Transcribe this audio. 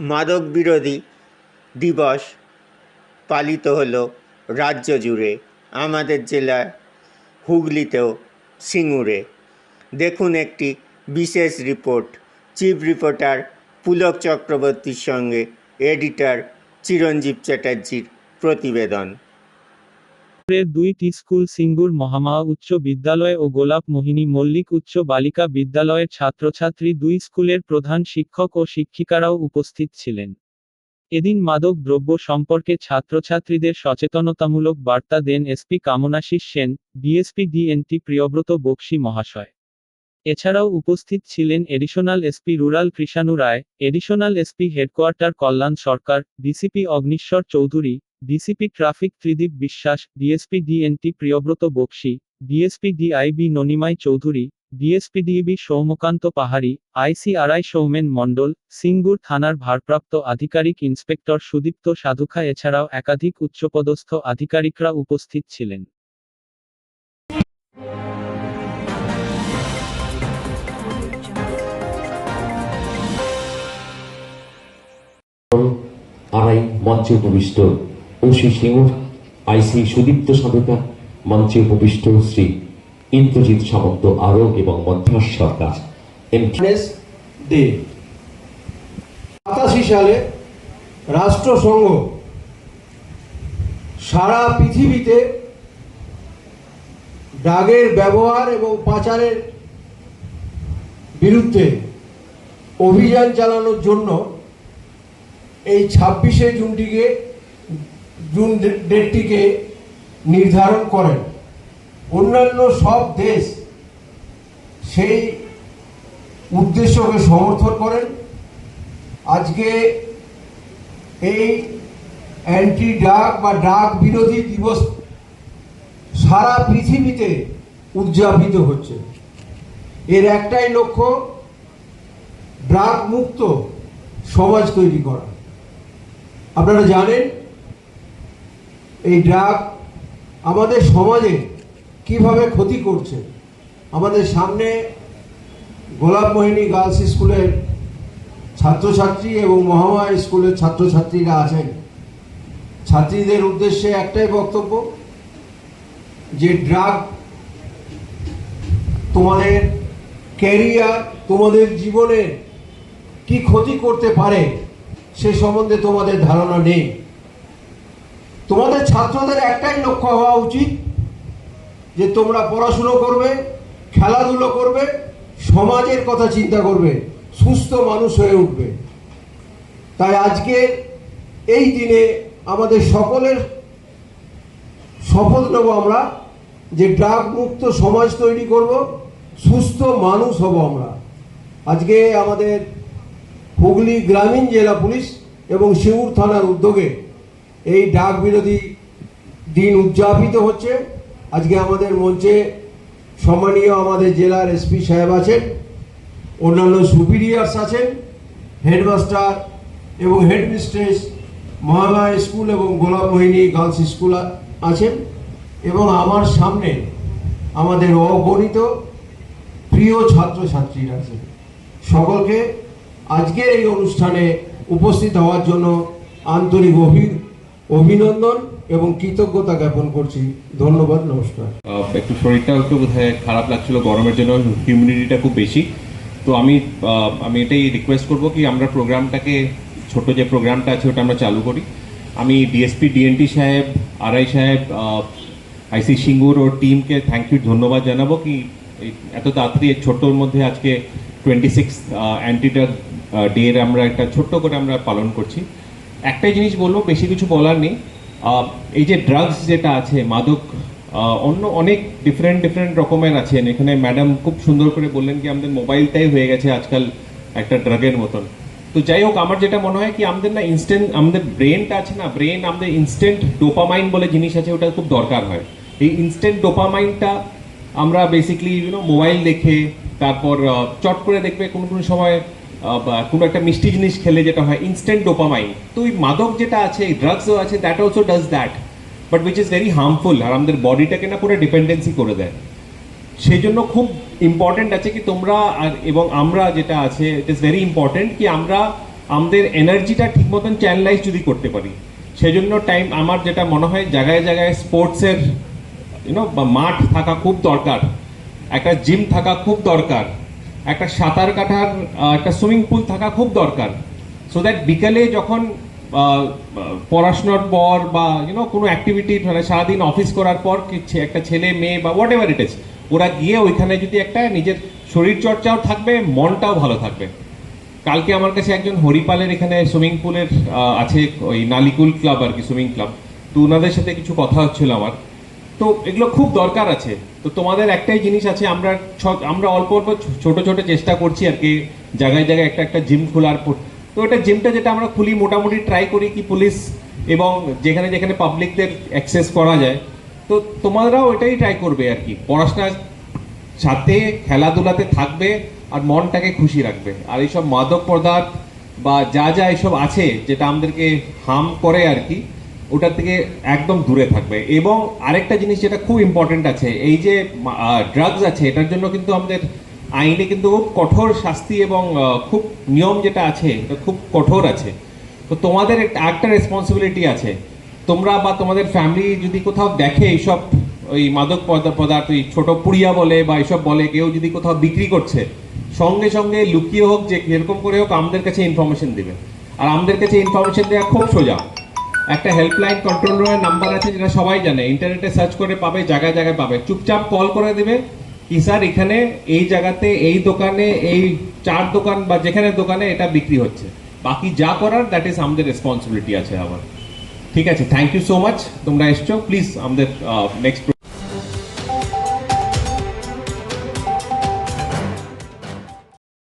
মাদক বিরোধী দিবস পালিত হলো রাজ্য জুড়ে। আমাদের জেলায় হুগলিতেও সিঙ্গুরে। দেখুন একটি বিশেষ রিপোর্ট। চিফ রিপোর্টার পুলক চক্রবর্তীর সঙ্গে এডিটর চিরঞ্জীব চ্যাটার্জির প্রতিবেদন। এর দুইটি স্কুল সিঙ্গুর মহামা উচ্চ বিদ্যালয় ও গোলাপ মোহিনী মল্লিক উচ্চ বালিকা বিদ্যালয়ের ছাত্রছাত্রী দুই স্কুলের প্রধান শিক্ষক ও শিক্ষিকারাও উপস্থিত ছিলেন। এদিন মাদক দ্রব্য সম্পর্কে ছাত্রছাত্রীদের সচেতনতামূলক বার্তা দেন SP Kamanashis Sen DSP DNT Priyabrata Bakshi মহাশয়। এছাড়াও উপস্থিত ছিলেন additional SP rural Krishanu Roy, additional SP headquarter Kalyan Sarkar, DCP Agnishwar Chowdhury DCP traffic Tridip Biswas DSP DNT Priyabrata Bakshi DSP DIB Nanimai Chowdhury DSP DB Soumakanta Pahari ICRI Soumen মণ্ডল, সিঙ্গুর থানার ভারপ্রাপ্ত আধিকারিক inspector Sudipta Sadhukha এছাড়াও একাধিক উচ্চপদস্থ আধিকারিকরা উপস্থিত ছিলেন। আড়াই মঞ্চে উপবিষ্ট ওসি সিংহ আইসি সুদীপ্ত সাধুকা মঞ্চে উপবিষ্ট শ্রী ইন্দ্রজিৎ সামন্ত আরও এবং মধ্যাস সরকার। ডে সাতাশি সালে রাষ্ট্রসংঘ সারা পৃথিবীতে ড্রাগের ব্যবহার এবং পাচারের বিরুদ্ধে অভিযান চালানোর জন্য এই ছাব্বিশে জুনটিকে জুন ডেটটিকে নির্ধারণ করেন। অন্যান্য সব দেশ সেই উদ্দেশ্যকে সমর্থন করেন। আজকে এই অ্যান্টি ড্রাগ বা ড্রাগ বিরোধী দিবস সারা পৃথিবীতে উদযাপিত হচ্ছে। এর একটাই লক্ষ্য ড্রাগ মুক্ত সমাজ তৈরি করা। আপনারা জানেন এই ড্রাগ আমাদের সমাজে কীভাবে ক্ষতি করছে? আমাদের সামনে গোলাপ মোহিনী গার্লস স্কুলের ছাত্রছাত্রী এবং মহামা স্কুলের ছাত্রছাত্রীরা আছেন। ছাত্রীদের উদ্দেশ্যে একটাই বক্তব্য যে ড্রাগ তোমাদের ক্যারিয়ার, তোমাদের জীবনে কি ক্ষতি করতে পারে সে সম্বন্ধে তোমাদের ধারণা নেই। তোমাদের ছাত্রদের একটাই লক্ষ্য হওয়া উচিত যে তোমরা পড়াশুনো করবে, খেলাধুলো করবে, সমাজের কথা চিন্তা করবে, সুস্থ মানুষ হয়ে উঠবে। তাই আজকে এই দিনে আমাদের সকলের শপথ নেব আমরা যে ড্রাগ মুক্ত সমাজ তৈরি করব, সুস্থ মানুষ হব আমরা। আজকে আমাদের হুগলি গ্রামীণ জেলা পুলিশ এবং সিঙ্গুর থানার উদ্যোগে এই ডাক বিরোধী দিন উদযাপিত হচ্ছে। আজকে আমাদের মঞ্চে সম্মানীয় আমাদের জেলার এসপি সাহেব আছেন, অন্যান্য সুপিরিয়ার্স আছেন হেডমাস্টার এবং হেডমিস্ট্রেস মহামা স্কুল এবং গোলাপ মোহিনী গার্লস স্কুল আছেন এবং আমার সামনে আমাদের অগণিত প্রিয় ছাত্রছাত্রীরা আছেন। সকলকে আজকের এই অনুষ্ঠানে উপস্থিত হওয়ার জন্য আন্তরিক অভি অভিনন্দন এবং কৃতজ্ঞতা জ্ঞাপন করছি। ধন্যবাদ, নমস্কার। একটু শরীরটা একটু বোধহয় খারাপ লাগছিল গরমের জন্য হিউমিডিটিটা খুব বেশি। তো আমি আমি এটাই রিকোয়েস্ট করব কি আমরা প্রোগ্রামটাকে ছোট যে প্রোগ্রামটা আছে ওটা আমরা চালু করি। আমি ডিএসপি ডিএনটি সাহেব আরআই সাহেব আইসি সিঙ্গুর ওর টিমকে থ্যাংক ইউ ধন্যবাদ জানাব কি এত তাড়াতাড়ি এই ছোট্টর মধ্যে আজকে টোয়েন্টি সিক্স অ্যান্টিডাগ ডের আমরা একটা ছোট্ট করে আমরা পালন করছি। একটাই জিনিস বলব, বেশি কিছু বলার নেই। এই যে ড্রাগস যেটা আছে, মাদক অন্য অনেক ডিফারেন্ট ডিফারেন্ট রকমের আছেন এখানে ম্যাডাম খুব সুন্দর করে বললেন কি, আমাদের মোবাইলটাই হয়ে গেছে আজকাল একটা ড্রাগের মতন। তো যাই হোক, আমার যেটা মনে হয় কি, আমাদের না ইনস্ট্যান্ট আমাদের ব্রেনটা আছে না ব্রেন আমাদের ইনস্ট্যান্ট ডোপামাইন বলে জিনিস আছে ওটা খুব দরকার হয়। এই ইনস্ট্যান্ট ডোপামাইনটা আমরা বেসিক্যালি ইউনো মোবাইল দেখে, তারপর চট করে দেখবে কোনো কোনো সময় কোনো একটা মিষ্টি জিনিস খেলে যেটা হয় ইনস্ট্যান্ট ডোপামাইন তো ওই মাদক যেটা আছে ড্রাগসও আছে that also does that but which is very harmful আর আমাদের বডিটাকে না পুরো ডিপেন্ডেন্সি করে দেয়। সেই জন্য খুব ইম্পর্টেন্ট আছে কি তোমরা আর, এবং আমরা যেটা আছে ইট ইজ ভেরি ইম্পর্টেন্ট কি আমরা আমাদের এনার্জিটা ঠিক মতন চ্যানেলাইজ যদি করতে পারি। সেই জন্য টাইম আমার যেটা মনে হয়, জায়গায় জায়গায় স্পোর্টসের ইউনো মাঠ থাকা খুব দরকার, একটা জিম থাকা খুব দরকার। একটা সাঁতার কাটার একটা সুইমিং পুল থাকা খুব দরকার। সো দ্যাট বিকালে যখন পড়াশোনার পর বা ইউনো কোনো অ্যাক্টিভিটি মানে সারাদিন অফিস করার পর একটা ছেলে, মেয়ে বা হোয়াট এভার ইট ইজ ওরা গিয়ে ওইখানে যদি একটা নিজের শরীর চর্চাও থাকবে, মনটাও ভালো থাকবে। কালকে আমার কাছে একজন হরিপালের এখানে সুইমিং পুলের আছে ওই নালিকুল ক্লাব আর কি, সুইমিং ক্লাব। তো ওনাদের সাথে কিছু কথা হচ্ছিল আমার। তো এগুলো খুব দরকার আছে। তো তোমাদের একটাই জিনিস আছে, আমরা আমরা অল্প অল্প ছোট ছোট চেষ্টা করছি আর কি, জায়গায় জায়গায় একটা একটা জিম খোলার তো এটা জিমটা যেটা আমরা খুলি মোটামুটি ট্রাই করি কি পুলিশ এবং যেখানে যেখানে পাবলিকদের অ্যাক্সেস করা যায়। তো তোমরাও এটাই ট্রাই করবে আর কি, পড়াশোনার সাথে খেলাধুলাতে থাকবে আর মনটাকে খুশি রাখবে। আর এইসব মাদক পদার্থ বা যা যা এইসব আছে যেটা আমাদেরকে হার্ম করে আর কি ওটার থেকে একদম দূরে থাকবে। এবং আরেকটা জিনিস যেটা খুব ইম্পর্টেন্ট আছে, এই যে ড্রাগস আছে, এটার জন্য কিন্তু আমাদের আইনে কিন্তু খুব কঠোর শাস্তি এবং খুব নিয়ম যেটা আছে, এটা খুব কঠোর আছে। তো তোমাদের একটা রেসপন্সিবিলিটি আছে। তোমরা বা তোমাদের ফ্যামিলি যদি কোথাও দেখে এইসব, ওই মাদক পদা- পদার্থ ওই ছোট পুড়িয়া বলে বা এইসব বলে, কেউ যদি কোথাও বিক্রি করছে, সঙ্গে সঙ্গে লুকিয়ে হোক, যে এরকম করে হোক, আমাদের কাছে ইনফরমেশন দিবে। আর আমাদের কাছে ইনফরমেশন দেওয়া খুব সোজা। একটা হেল্পলাইন কন্ট্রোল রুমের নাম্বার আছে যেটা সবাই জানে। ইন্টারনেটে সার্চ করে পাবে, জায়গায় জায়গায় পাবে। চুপচাপ কল করে দেবে, কি স্যার এখানে এই জায়গাতে, এই দোকানে, এই চার দোকান বা যেখানে দোকানে এটা বিক্রি হচ্ছে। বাকি যা করার দ্যাট ইজ আমাদের রেসপন্সিবিলিটি আছে আবার। ঠিক আছে থ্যাংক ইউ সো মাচ তোমরা এসছো। প্লিজ আমাদের নেক্সট